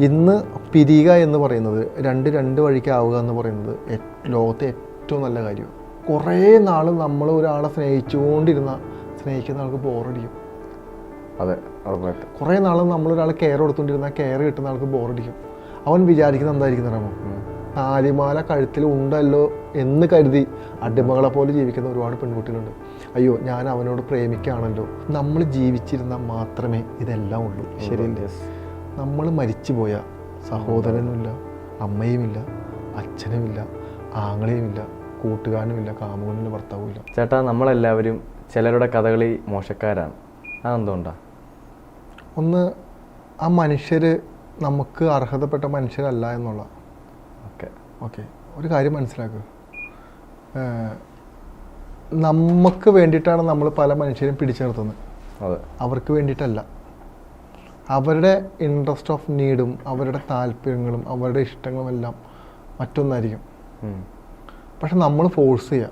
ഇന്ന് പിരിയുക എന്ന് പറയുന്നത് രണ്ട് രണ്ട് വഴിക്ക് ആവുക എന്ന് പറയുന്നത് ലോകത്തെ ഏറ്റവും നല്ല കാര്യമാണ് കുറേ നാൾ നമ്മൾ ഒരാളെ സ്നേഹിച്ചുകൊണ്ടിരുന്ന സ്നേഹിക്കുന്ന ആൾക്ക് ബോറടിക്കും അതെ കുറേ നാൾ നമ്മളൊരാൾ കെയർ കൊടുത്തുകൊണ്ടിരുന്ന കെയർ കിട്ടുന്ന ആൾക്ക് ബോറടിക്കും അവൻ വിചാരിക്കുന്നത് എന്തായിരിക്കും അറിയാമോ? താലിമാല കഴുത്തിൽ ഉണ്ടല്ലോ എന്ന് കരുതി അടിമകളെ പോലെ ജീവിക്കുന്ന ഒരുപാട് പെൺകുട്ടികളുണ്ട്. അയ്യോ ഞാൻ അവനോട് പ്രേമിക്കുകയാണല്ലോ. നമ്മൾ ജീവിച്ചിരുന്നാൽ മാത്രമേ ഇതെല്ലാം ഉള്ളൂ. Yes. നമ്മൾ മരിച്ചു പോയ സഹോദരനുമില്ല അമ്മയുമില്ല അച്ഛനുമില്ല ആങ്ങളെയുമില്ല കൂട്ടുകാരനുമില്ല കാമുകനുമില്ല ഭർത്താവുമില്ല. ചേട്ടാ നമ്മളെല്ലാവരും ചിലരുടെ കഥകളി മോശക്കാരാണ്. അതെന്തുകൊണ്ടാ? ഒന്ന് ആ മനുഷ്യർ നമുക്ക് അർഹതപ്പെട്ട മനുഷ്യരല്ല എന്നുള്ള. ഓക്കെ. ഓക്കെ ഒരു കാര്യം മനസ്സിലാക്കുക നമുക്ക് വേണ്ടിയിട്ടാണ് നമ്മൾ പല മനുഷ്യരും പിടിച്ചു നിർത്തുന്നത്. അവർക്ക് വേണ്ടിയിട്ടല്ല. അവരുടെ ഇൻട്രസ്റ്റ് ഓഫ് നീഡും അവരുടെ താല്പര്യങ്ങളും അവരുടെ ഇഷ്ടങ്ങളും എല്ലാം മറ്റൊന്നായിരിക്കും. പക്ഷെ നമ്മൾ ഫോഴ്സ് ചെയ്യുക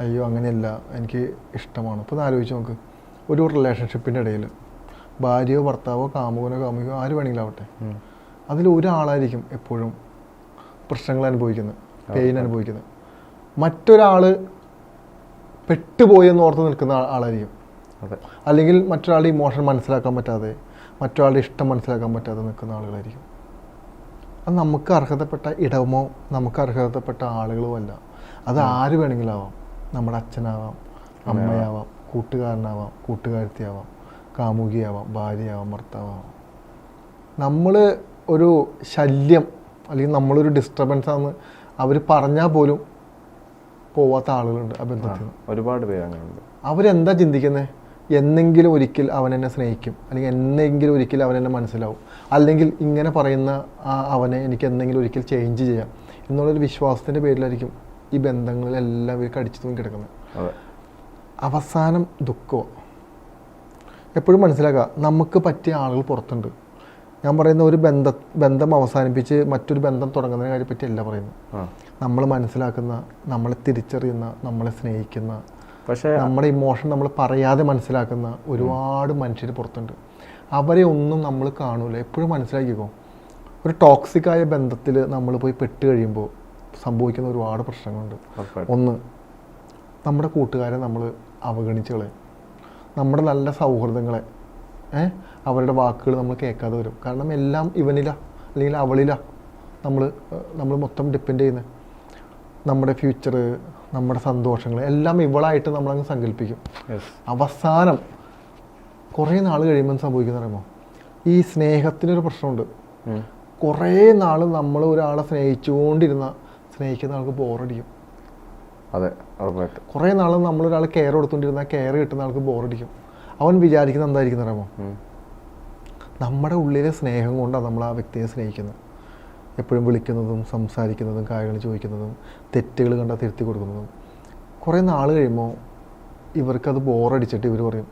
അയ്യോ അങ്ങനെയല്ല എനിക്ക് ഇഷ്ടമാണ്. ഇപ്പോൾ ആലോചിച്ച് നോക്ക്. ഒരു റിലേഷൻഷിപ്പിന്റെ ഇടയിൽ ഭാര്യയോ ഭർത്താവോ കാമുകനോ കാമുകയോ ആര് വേണമെങ്കിലും ആവട്ടെ. അതിലൊരാളായിരിക്കും അതിൽ ഒരാളായിരിക്കും എപ്പോഴും പ്രശ്നങ്ങൾ അനുഭവിക്കുന്നത് പെയിൻ അനുഭവിക്കുന്നത്. മറ്റൊരാൾ പെട്ടുപോയെന്ന് ഓർത്ത് നിൽക്കുന്ന ആളായിരിക്കും. അല്ലെങ്കിൽ മറ്റൊരാളുടെ ഇമോഷൻ മനസ്സിലാക്കാൻ പറ്റാതെ മറ്റൊരാളുടെ ഇഷ്ടം മനസ്സിലാക്കാൻ പറ്റാതെ നിൽക്കുന്ന ആളുകളായിരിക്കും. അത് നമുക്ക് അർഹതപ്പെട്ട ഇടമോ നമുക്ക് അർഹതപ്പെട്ട ആളുകളോ അല്ല. അത് ആര് വേണമെങ്കിലും ആവാം നമ്മുടെ അച്ഛനാവാം അമ്മയാവാം. കൂട്ടുകാരനാവാം കൂട്ടുകാരത്തിയാവാം കാമുകിയാവാം ഭാര്യയാവാം ഭർത്താവാം നമ്മൾ ഒരു ശല്യം അല്ലെങ്കിൽ നമ്മളൊരു ഡിസ്റ്റർബൻസ് ആണെന്ന് അവർ പറഞ്ഞാൽ പോലും പോവാത്ത ആളുകളുണ്ട് ആ ബന്ധത്തിൽ ഒരുപാട് പേര് അങ്ങനെയുണ്ട്. അവരെന്താ ചിന്തിക്കുന്നത് എന്നെങ്കിലും ഒരിക്കൽ അവൻ എന്നെ സ്നേഹിക്കും. അല്ലെങ്കിൽ എന്നെങ്കിലും ഒരിക്കൽ അവൻ എന്നെ മനസ്സിലാവും. അല്ലെങ്കിൽ ഇങ്ങനെ പറയുന്ന ആ അവനെ എനിക്ക് എന്തെങ്കിലും ഒരിക്കൽ ചേഞ്ച് ചെയ്യാം എന്നുള്ളൊരു വിശ്വാസത്തിന്റെ പേരിലായിരിക്കും ഈ ബന്ധങ്ങളിലെല്ലാം ഇവർ കടിച്ചു തൂങ്ങി കിടക്കുന്നത്. അവസാനം ദുഃഖമോ എപ്പോഴും മനസ്സിലാക്കുക നമുക്ക് പറ്റിയ ആളുകൾ പുറത്തുണ്ട്. ഞാൻ പറയുന്ന ഒരു ബന്ധ ബന്ധം അവസാനിപ്പിച്ച് മറ്റൊരു ബന്ധം തുടങ്ങുന്നതിനെ കാര്യം പറ്റിയല്ല പറയുന്നത്. നമ്മൾ മനസ്സിലാക്കുന്ന നമ്മളെ തിരിച്ചറിയുന്ന നമ്മളെ സ്നേഹിക്കുന്ന പക്ഷേ നമ്മുടെ ഇമോഷൻ നമ്മൾ പറയാതെ മനസ്സിലാക്കുന്ന ഒരുപാട് മനുഷ്യർ പുറത്തുണ്ട്. അവരെ ഒന്നും നമ്മൾ കാണൂല. എപ്പോഴും മനസ്സിലാക്കിക്കോ ഒരു ടോക്സിക്കായ ബന്ധത്തിൽ നമ്മൾ പോയി പെട്ട് കഴിയുമ്പോൾ സംഭവിക്കുന്ന ഒരുപാട് പ്രശ്നങ്ങളുണ്ട്. ഒന്ന് നമ്മുടെ കൂട്ടുകാരെ നമ്മൾ അവഗണിച്ച് കളയും നമ്മുടെ നല്ല സൗഹൃദങ്ങളെ ഏഹ് അവരുടെ വാക്കുകൾ നമ്മൾ കേൾക്കാതെ വരും. കാരണം എല്ലാം ഇവനില അല്ലെങ്കിൽ അവളില നമ്മൾ നമ്മൾ മൊത്തം ഡിപ്പെൻഡ് ചെയ്യുന്നത് നമ്മുടെ ഫ്യൂച്ചർ നമ്മുടെ സന്തോഷങ്ങൾ എല്ലാം ഇവളായിട്ട് നമ്മളങ്ങ് സങ്കല്പിക്കും. അവസാനം കുറേ നാൾ കഴിയുമ്പോൾ സംഭവിക്കുന്ന പറയുമ്പോൾ ഈ സ്നേഹത്തിനൊരു പ്രശ്നമുണ്ട്. കുറേ നാൾ നമ്മൾ ഒരാളെ സ്നേഹിച്ചുകൊണ്ടിരുന്ന സ്നേഹിക്കുന്ന ആൾക്ക് ബോറടിക്കും. അതെ ഉറപ്പായിട്ടും. കുറേ നാൾ നമ്മളൊരാൾ കെയർ കൊടുത്തുകൊണ്ടിരുന്ന കെയർ കിട്ടുന്ന ആൾക്ക് ബോറടിക്കും. അവൻ വിചാരിക്കുന്നത് എന്തായിരിക്കും അറിയാമോ? ഉം. നമ്മുടെ ഉള്ളിലെ സ്നേഹം കൊണ്ടാണ് നമ്മൾ ആ വ്യക്തിയെ സ്നേഹിക്കുന്നത്. എപ്പോഴും വിളിക്കുന്നതും സംസാരിക്കുന്നതും കാര്യങ്ങൾ ചോദിക്കുന്നതും തെറ്റുകൾ കണ്ടാൽ തിരുത്തി കൊടുക്കുന്നതും. കുറേ നാൾ കഴിയുമ്പോൾ ഇവർക്കത് ബോറടിച്ചിട്ട് ഇവർ പറയും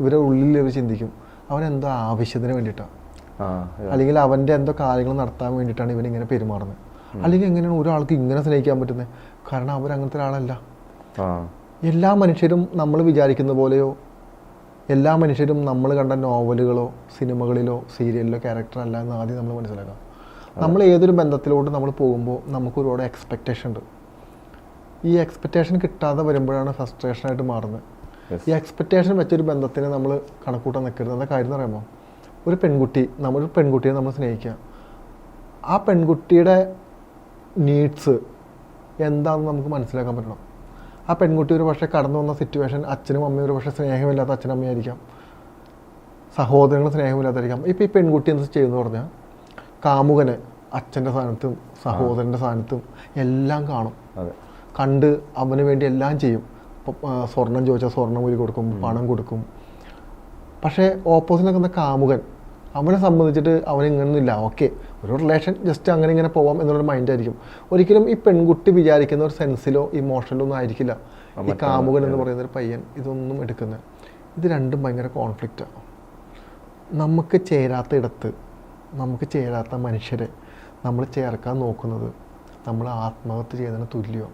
ഇവരുടെ ഉള്ളിൽ ഇവർ ചിന്തിക്കും അവനെന്തോ എന്തോ ആവശ്യത്തിന് വേണ്ടിയിട്ടാണ് അല്ലെങ്കിൽ അവന്റെ എന്തോ കാര്യങ്ങൾ നടത്താൻ വേണ്ടിയിട്ടാണ് ഇവനിങ്ങനെ പെരുമാറുന്നത്. അല്ലെങ്കിൽ എങ്ങനെയാണ് ഒരാൾക്ക് ഇങ്ങനെ സ്നേഹിക്കാൻ പറ്റുന്നത്? കാരണം അവർ അങ്ങനത്തെ ഒരാളല്ല. എല്ലാ മനുഷ്യരും നമ്മൾ വിചാരിക്കുന്ന പോലെയോ എല്ലാ മനുഷ്യരും നമ്മൾ കണ്ട നോവലുകളോ സിനിമകളിലോ സീരിയലിലോ ക്യാരക്ടർ അല്ല എന്ന് ആദ്യം നമ്മൾ മനസ്സിലാക്കാം നമ്മൾ ഏതൊരു ബന്ധത്തിലോട്ട് നമ്മൾ പോകുമ്പോൾ നമുക്ക് ഒരുപാട് എക്സ്പെക്റ്റേഷൻ ഉണ്ട്. ഈ എക്സ്പെക്റ്റേഷൻ കിട്ടാതെ വരുമ്പോഴാണ് ഫ്രസ്ട്രേഷനായിട്ട് മാറുന്നത്. ഈ എക്സ്പെക്റ്റേഷൻ വെച്ചൊരു ബന്ധത്തിന് നമ്മൾ കണക്കൂട്ടാൻ നിൽക്കരുത്. എന്താ കാര്യം എന്ന് പറയുമ്പോൾ ഒരു പെൺകുട്ടി നമ്മളൊരു പെൺകുട്ടിയെ നമ്മൾ സ്നേഹിക്കുക. ആ പെൺകുട്ടിയുടെ നീഡ്സ് എന്താണെന്ന് നമുക്ക് മനസ്സിലാക്കാൻ പറ്റണം. ആ പെൺകുട്ടി ഒരു പക്ഷേ കടന്നു വന്ന സിറ്റുവേഷൻ അച്ഛനും അമ്മയും ഒരു പക്ഷേ സ്നേഹമില്ലാത്ത അച്ഛനും അമ്മയായിരിക്കാം സഹോദരങ്ങൾ സ്നേഹമില്ലാത്തായിരിക്കാം ഇപ്പം ഈ പെൺകുട്ടി എന്ത് ചെയ്യുമെന്ന് പറഞ്ഞാൽ കാമുകന് അച്ഛന്റെ സ്ഥാനത്തും സഹോദരന്റെ സ്ഥാനത്തും എല്ലാം കാണും. കണ്ട് അവന് വേണ്ടി എല്ലാം ചെയ്യും. സ്വർണം ചോദിച്ചാൽ സ്വർണം കൂലി കൊടുക്കും പണം കൊടുക്കും. പക്ഷേ ഓപ്പോസിറ്റ് നിൽക്കുന്ന കാമുകൻ അവനെ സംബന്ധിച്ചിട്ട് അവൻ ഇങ്ങനൊന്നുമില്ല ഓക്കെ ഒരു റിലേഷൻ ജസ്റ്റ് അങ്ങനെ ഇങ്ങനെ പോവാം എന്നുള്ളൊരു മൈൻഡ് ആയിരിക്കും. ഒരിക്കലും ഈ പെൺകുട്ടി വിചാരിക്കുന്ന ഒരു സെൻസിലോ ഇമോഷനിലോ ഒന്നും ആയിരിക്കില്ല. ഈ കാമുകൻ എന്ന് പറയുന്ന ഒരു പയ്യൻ ഇതൊന്നും എടുക്കുന്നത്. ഇത് രണ്ടും ഭയങ്കര കോൺഫ്ലിക്റ്റാണ് നമുക്ക് ചേരാത്ത ഇടത്ത് നമുക്ക് ചേരാത്ത മനുഷ്യരെ നമ്മൾ ചേർക്കാൻ നോക്കുന്നത് നമ്മൾ ആത്മഹത്യ ചെയ്യുന്നതിന് തുല്യം.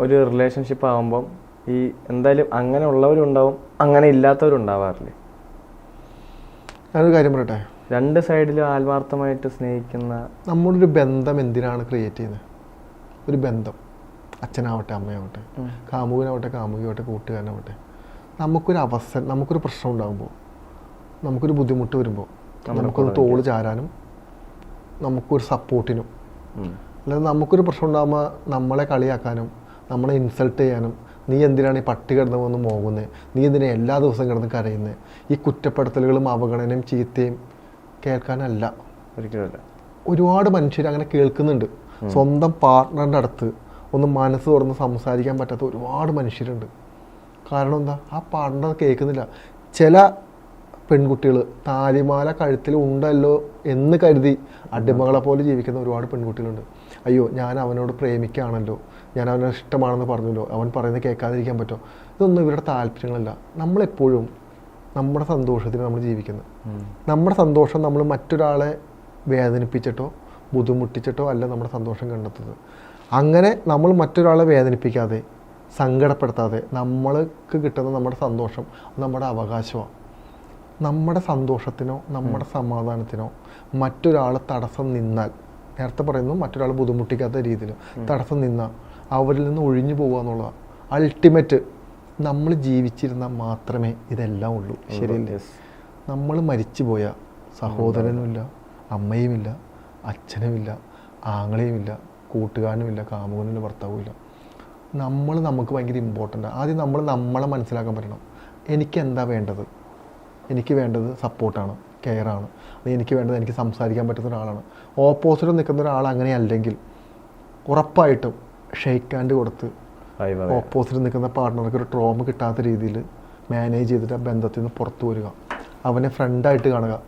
ഒരു റിലേഷൻഷിപ്പ് ആകുമ്പം ഈ എന്തായാലും അങ്ങനെ ഉള്ളവരുണ്ടാവും അങ്ങനെ ഇല്ലാത്തവരുണ്ടാവാറില്ലേ? ഞാനൊരു കാര്യം പറയട്ടെ? രണ്ട് സൈഡിലും ആത്മാർത്ഥമായിട്ട് സ്നേഹിക്കുന്ന നമ്മുടെ ഒരു ബന്ധം എന്തിനാണ് ക്രിയേറ്റ് ചെയ്യുന്നത്? ഒരു ബന്ധം. അച്ഛനാവട്ടെ അമ്മയാവട്ടെ. കാമുകനാവട്ടെ കാമുകിയാവട്ടെ കൂട്ടുകാരനാവട്ടെ. നമുക്കൊരു അവസരം നമുക്കൊരു പ്രശ്നം ഉണ്ടാകുമ്പോൾ നമുക്കൊരു ബുദ്ധിമുട്ട് വരുമ്പോൾ നമുക്കൊരു തോൾ ചാരാനും നമുക്കൊരു സപ്പോർട്ടിനും. അല്ലാതെ നമുക്കൊരു പ്രശ്നം ഉണ്ടാകുമ്പോൾ നമ്മളെ കളിയാക്കാനും നമ്മളെ ഇൻസൾട്ട് ചെയ്യാനും നീ എന്തിനാണ് ഈ പട്ടി കിടന്ന് വന്ന് മോങ്ങുന്നത് നീ എന്തിനാ എല്ലാ ദിവസവും കിടന്ന് കരയുന്നത് ഈ കുറ്റപ്പെടുത്തലുകളും അവഗണനയും ചീത്തയും കേൾക്കാനല്ല. ഒരിക്കലുമല്ല ഒരുപാട് മനുഷ്യർ അങ്ങനെ കേൾക്കുന്നുണ്ട്. സ്വന്തം പാർട്ട്ണറിന്റെ അടുത്ത് ഒന്ന് മനസ്സ് തുറന്ന് സംസാരിക്കാൻ പറ്റാത്ത ഒരുപാട് മനുഷ്യരുണ്ട്. കാരണം എന്താ? ആ പാർട്ട്ണർ കേൾക്കുന്നില്ല. ചില പെൺകുട്ടികൾ താലിമാല കഴുത്തിൽ ഉണ്ടല്ലോ എന്ന് കരുതി അടിമകളെ പോലെ ജീവിക്കുന്ന ഒരുപാട് പെൺകുട്ടികളുണ്ട്. അയ്യോ ഞാൻ അവനോട് പ്രേമിക്കുകയാണല്ലോ. ഞാൻ അവനെ ഇഷ്ടമാണെന്ന് പറഞ്ഞല്ലോ. അവൻ പറയുന്നത് കേൾക്കാതിരിക്കാൻ പറ്റോ? ഇതൊന്നും ഇവരുടെ താല്പര്യങ്ങളല്ല. നമ്മളെപ്പോഴും നമ്മുടെ സന്തോഷത്തിന് നമ്മൾ ജീവിക്കുന്നത് നമ്മുടെ സന്തോഷം നമ്മൾ മറ്റൊരാളെ വേദനിപ്പിച്ചിട്ടോ ബുദ്ധിമുട്ടിച്ചിട്ടോ അല്ല നമ്മുടെ സന്തോഷം കണ്ടെത്തുന്നത്. അങ്ങനെ നമ്മൾ മറ്റൊരാളെ വേദനിപ്പിക്കാതെ സങ്കടപ്പെടുത്താതെ നമ്മൾക്ക് കിട്ടുന്ന നമ്മുടെ സന്തോഷം നമ്മുടെ അവകാശമാണ്. നമ്മുടെ സന്തോഷത്തിനോ നമ്മുടെ സമാധാനത്തിനോ മറ്റൊരാൾ തടസ്സം നിന്നാൽ നേരത്തെ പറയുന്നു മറ്റൊരാൾ ബുദ്ധിമുട്ടിക്കാത്ത രീതിയിലും തടസ്സം നിന്നാൽ അവരിൽ നിന്ന് ഒഴിഞ്ഞു പോകുക എന്നുള്ളതാണ് അൾട്ടിമേറ്റ് നമ്മൾ ജീവിച്ചിരുന്നാൽ മാത്രമേ ഇതെല്ലാം ഉള്ളൂ. ശരിയല്ലേ? നമ്മൾ മരിച്ചു മരിച്ചുപോയ സഹോദരനുമില്ല അമ്മയുമില്ല അച്ഛനുമില്ല ആങ്ങളെയുമില്ല കൂട്ടുകാരനുമില്ല കാമുകനുമില്ല ഭർത്താവുമില്ല. നമ്മൾ നമുക്ക് ഭയങ്കര ഇമ്പോർട്ടന്റ് ആദ്യം നമ്മൾ നമ്മളെ മനസ്സിലാക്കാൻ പറ്റണം എനിക്ക് എന്താ വേണ്ടത്? എനിക്ക് വേണ്ടത് സപ്പോർട്ടാണ് കെയറാണ് അത് എനിക്ക് വേണ്ടത് എനിക്ക് സംസാരിക്കാൻ പറ്റുന്ന ഒരാളാണ്. ഓപ്പോസിറ്റ് നിൽക്കുന്ന ഒരാൾ അങ്ങനെ അല്ലെങ്കിൽ ഉറപ്പായിട്ടും ഷെയ്ക്ക് ഹാൻഡ് കൊടുത്ത് ഓപ്പോസിറ്റ് നിൽക്കുന്ന പാർട്ട്ണർക്ക് ഒരു ട്രോമ കിട്ടാത്ത രീതിയിൽ മാനേജ് ചെയ്തിട്ട് ആ ബന്ധത്തിൽ നിന്ന് പുറത്തു വരിക അവനെ ഫ്രണ്ടായിട്ട് കാണുക.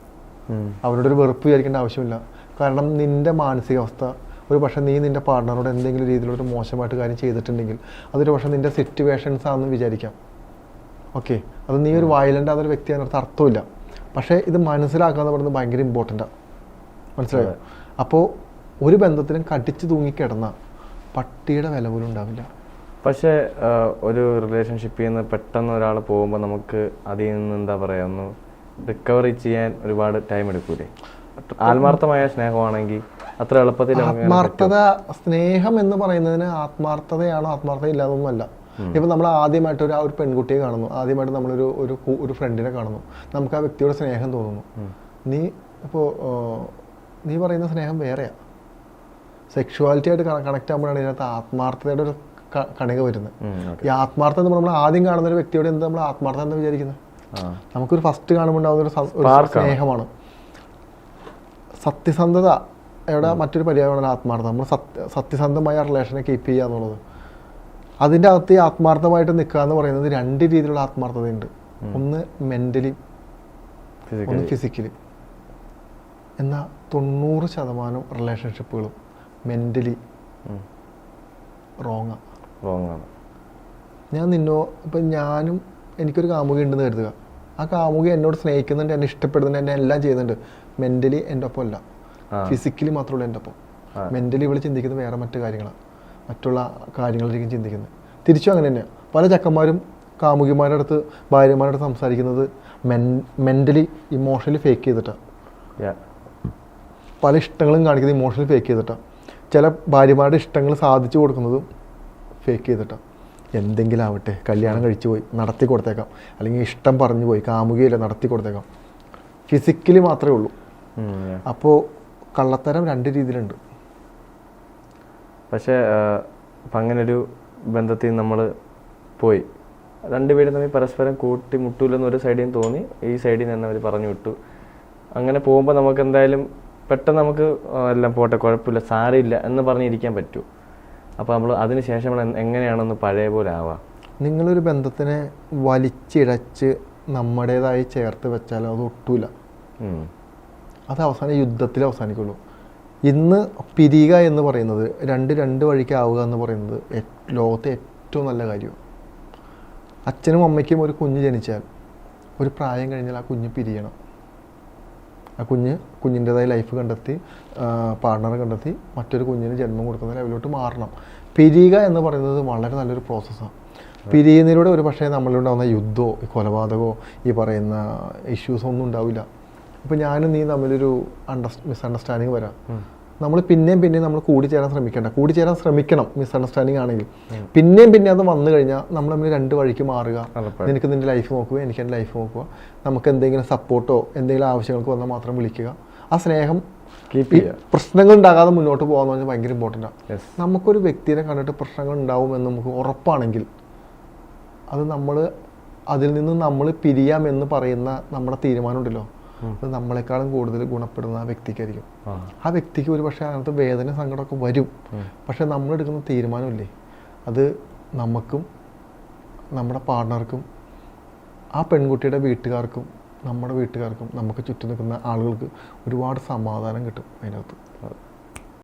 ഉം. അവരോട് ഒരു വെറുപ്പ് വിചാരിക്കേണ്ട ആവശ്യമില്ല. കാരണം നിന്റെ മാനസികാവസ്ഥ ഒരു പക്ഷേ നീ നിന്റെ പാർട്ട്ണറോട് എന്തെങ്കിലും രീതിയിലൊരു മോശമായിട്ട് കാര്യം ചെയ്തിട്ടുണ്ടെങ്കിൽ അതൊരു പക്ഷേ നിന്റെ സിറ്റുവേഷൻസ് ആണെന്ന് വിചാരിക്കാം. ഓക്കെ. അത് നീ ഒരു വയലന്റ് അതൊരു വ്യക്തി അതിനകത്ത് അർത്ഥമില്ല. പക്ഷേ ഇത് മനസ്സിലാക്കുക എന്ന് പറയുന്നത് ഭയങ്കര ഇമ്പോർട്ടന്റാണ് മനസ്സിലായോ. അപ്പോൾ ഒരു ബന്ധത്തിലും കടിച്ചു തൂങ്ങിക്കിടന്ന പട്ടിയുടെ വില പോലും ഉണ്ടാവില്ല. പക്ഷേ ഒരു റിലേഷൻഷിപ്പിൽ നിന്ന് പെട്ടെന്ന് ഒരാൾ പോകുമ്പോൾ നമുക്ക് അതിൽ നിന്ന് എന്താ പറയുക ഒന്ന് റിക്കവറി ചെയ്യാൻ ഒരുപാട് ടൈം എടുക്കൂലേ? ആത്മാർത്ഥമായ സ്നേഹമാണെങ്കിൽ അത്ര എളുപ്പത്തിൽ ആത്മാർത്ഥത സ്നേഹം എന്ന് പറയുന്നതിന് ആത്മാർത്ഥതയാണോ ആത്മാർത്ഥത ഇല്ലാതൊന്നുമല്ല ഇപ്പം നമ്മൾ ആദ്യമായിട്ട് ഒരു ആ ഒരു പെൺകുട്ടിയെ കാണുന്നു. ആദ്യമായിട്ട് നമ്മളൊരു ഒരു ഒരു ഫ്രണ്ടിനെ കാണുന്നു. നമുക്ക് ആ വ്യക്തിയോട് സ്നേഹം തോന്നുന്നു. നീ ഇപ്പോൾ നീ പറയുന്ന സ്നേഹം വേറെയാ. സെക്ഷുവാലിറ്റി ആയിട്ട് കണക്ട് ആകുമ്പോഴാണ് ഇതിനകത്ത് ആത്മാർത്ഥതയുടെ ഒരു കണിക വരുന്നത്. ഈ ആത്മാർത്ഥത എന്ന് നമ്മൾ ആദ്യം കാണുന്ന ഒരു വ്യക്തിയോട് എന്താ നമ്മൾ ആത്മാർത്ഥത എന്ന് വിചാരിക്കുന്നത്? നമുക്കൊരു ഫസ്റ്റ് കാണുമ്പോൾ ഉണ്ടാകുന്ന ഒരു. സ്നേഹമാണ്. സത്യസന്ധത എവിടെ മറ്റൊരു പര്യായമാണ് ആത്മാർത്ഥത. നമ്മൾ സത്യ സത്യസന്ധമായ റിലേഷനെ കീപ്പ് ചെയ്യുക എന്നുള്ളത്. അതിന്റെ അകത്ത് ഈ ആത്മാർത്ഥമായിട്ട് നിൽക്കുക എന്ന് പറയുന്നത് രണ്ട് രീതിയിലുള്ള ആത്മാർത്ഥതയുണ്ട്. ഒന്ന് മെന്റലി ഒന്ന് ഫിസിക്കലി എന്നാൽ തൊണ്ണൂറ് ശതമാനം റിലേഷൻഷിപ്പുകളും മെന്റലി റോങ്ങാണ് റോങ് ആണ്. ഞാൻ നിന്നോ ഇപ്പം ഞാനും എനിക്കൊരു കാമുക ഉണ്ടെന്ന് കരുതുക. ആ കാമുക എന്നോട് സ്നേഹിക്കുന്നുണ്ട് എന്നെ ഇഷ്ടപ്പെടുന്നുണ്ട് എന്നെ എല്ലാം ചെയ്യുന്നുണ്ട്. മെന്റലി എന്റെ ഒപ്പം അല്ല. ഫിസിക്കലി മാത്രമല്ല എന്റെ ഒപ്പം. മെന്റലി ഇവൾ ചിന്തിക്കുന്നത് വേറെ മറ്റു കാര്യങ്ങളാണ്. മറ്റുള്ള കാര്യങ്ങളിലേക്കും ചിന്തിക്കുന്നത്. തിരിച്ചും അങ്ങനെ തന്നെ. പല ചക്കന്മാരും കാമുകിമാരുടെ അടുത്ത് ഭാര്യമാരുടെ അടുത്ത് സംസാരിക്കുന്നത് മെൻ മെന്റലി ഇമോഷണലി ഫേക്ക് ചെയ്തിട്ടാണ് പല ഇഷ്ടങ്ങളും കാണിക്കുന്നത് ഇമോഷണലി ഫേക്ക് ചെയ്തിട്ടാണ് ചില ഭാര്യമാരുടെ ഇഷ്ടങ്ങൾ സാധിച്ചു കൊടുക്കുന്നതും ഫേക്ക് ചെയ്തിട്ടാണ് എന്തെങ്കിലും ആവട്ടെ കല്യാണം കഴിച്ചു പോയി നടത്തി കൊടുത്തേക്കാം. അല്ലെങ്കിൽ ഇഷ്ടം പറഞ്ഞു പോയി കാമുകിയില്ല നടത്തി കൊടുത്തേക്കാം. ഫിസിക്കലി മാത്രമേ ഉള്ളൂ. അപ്പോൾ കള്ളത്തരം രണ്ട് രീതിയിലുണ്ട്. പക്ഷേ അപ്പം ഇപ്പം അങ്ങനെ ഒരു ബന്ധത്തിൽ നമ്മൾ പോയി. രണ്ടുപേരും തമ്മിൽ പരസ്പരം കൂട്ടി മുട്ടൂലെന്ന് ഒരു സൈഡിൽ നിന്ന് തോന്നി ഈ സൈഡിൽ നിന്ന് തന്നെ അവർ പറഞ്ഞു വിട്ടു. അങ്ങനെ പോകുമ്പോൾ നമുക്ക് എന്തായാലും പെട്ടെന്ന് നമുക്ക് എല്ലാം പോട്ടെ കുഴപ്പമില്ല സാരമില്ല എന്ന് പറഞ്ഞിരിക്കാൻ പറ്റൂ. അപ്പോൾ നമ്മൾ അതിന് ശേഷം എങ്ങനെയാണെന്ന് പഴയ പോലെ ആവാം. നിങ്ങളൊരു ബന്ധത്തിനെ വലിച്ചിഴച്ച് നമ്മുടേതായി ചേർത്ത് വെച്ചാൽ അത് ഒട്ടൂല അത് അവസാനം യുദ്ധത്തിൽ അവസാനിക്കുള്ളൂ. ഇന്ന് പിരിയുക എന്ന് പറയുന്നത് രണ്ട് രണ്ട് വഴിക്കാവുക എന്ന് പറയുന്നത് ലോകത്തെ ഏറ്റവും നല്ല കാര്യമാണ്. അച്ഛനും അമ്മയ്ക്കും ഒരു കുഞ്ഞ് ജനിച്ചാൽ ഒരു പ്രായം കഴിഞ്ഞാൽ ആ കുഞ്ഞ് പിരിയണം. ആ കുഞ്ഞ് കുഞ്ഞിന്റെതായ ലൈഫ് കണ്ടെത്തി പാർട്ണറെ കണ്ടെത്തി മറ്റൊരു കുഞ്ഞിന് ജന്മം കൊടുക്കുന്ന ലെവലിലോട്ട് മാറണം. പിരിയുക എന്ന് പറയുന്നത് വളരെ നല്ലൊരു പ്രോസസ്സാണ് പിരിയുന്നതിലൂടെ ഒരു പക്ഷേ നമ്മളിലുണ്ടാകുന്ന യുദ്ധമോ കൊലപാതകമോ ഈ പറയുന്ന ഇഷ്യൂസോ ഒന്നും ഉണ്ടാവില്ല. ഇപ്പം ഞാനും നീ തമ്മിലൊരു അണ്ടർ മിസ്അണ്ടർസ്റ്റാൻഡിങ് വരാം. നമ്മൾ പിന്നെയും പിന്നെയും നമ്മൾ കൂടിച്ചേരാൻ ശ്രമിക്കണ്ട. കൂടിച്ചേരാൻ ശ്രമിക്കണം മിസ്അണ്ടർസ്റ്റാൻഡിങ് ആണെങ്കിൽ. പിന്നെയും പിന്നെ അത് വന്നു കഴിഞ്ഞാൽ നമ്മൾ തമ്മിൽ രണ്ട് വഴിക്ക് മാറുക. നിനക്ക് നിന്റെ ലൈഫ് നോക്കുക എനിക്ക് എന്റെ ലൈഫ് നോക്കുക. നമുക്ക് എന്തെങ്കിലും സപ്പോർട്ടോ എന്തെങ്കിലും ആവശ്യങ്ങൾക്ക് വന്നാൽ മാത്രം വിളിക്കുക. ആ സ്നേഹം കീപ്പ് ചെയ്യുക. പ്രശ്നങ്ങൾ ഉണ്ടാകാതെ മുന്നോട്ട് പോകാന്ന് പറഞ്ഞാൽ ഭയങ്കര ഇമ്പോർട്ടന്റ് ആണ് നമുക്കൊരു വ്യക്തിയെ കണ്ടിട്ട് പ്രശ്നങ്ങൾ ഉണ്ടാവും എന്ന് നമുക്ക് ഉറപ്പാണെങ്കിൽ അത് നമ്മൾ അതിൽ നിന്ന് നമ്മൾ പിരിയാമെന്ന് പറയുന്ന നമ്മുടെ തീരുമാനം ഉണ്ടല്ലോ. അത് നമ്മളെക്കാളും കൂടുതൽ ഗുണപ്പെടുന്ന ആ വ്യക്തിക്കായിരിക്കും. ആ. വ്യക്തിക്ക് ഒരു പക്ഷേ അതിനകത്ത് വേദന സങ്കടമൊക്കെ വരും. പക്ഷെ നമ്മളെടുക്കുന്ന തീരുമാനമില്ലേ? അത് നമുക്കും നമ്മുടെ പാർട്ട്ണർക്കും ആ പെൺകുട്ടിയുടെ വീട്ടുകാർക്കും നമ്മുടെ വീട്ടുകാർക്കും നമുക്ക് ചുറ്റും നിൽക്കുന്ന ആളുകൾക്ക് ഒരുപാട് സമാധാനം കിട്ടും അതിനകത്ത്.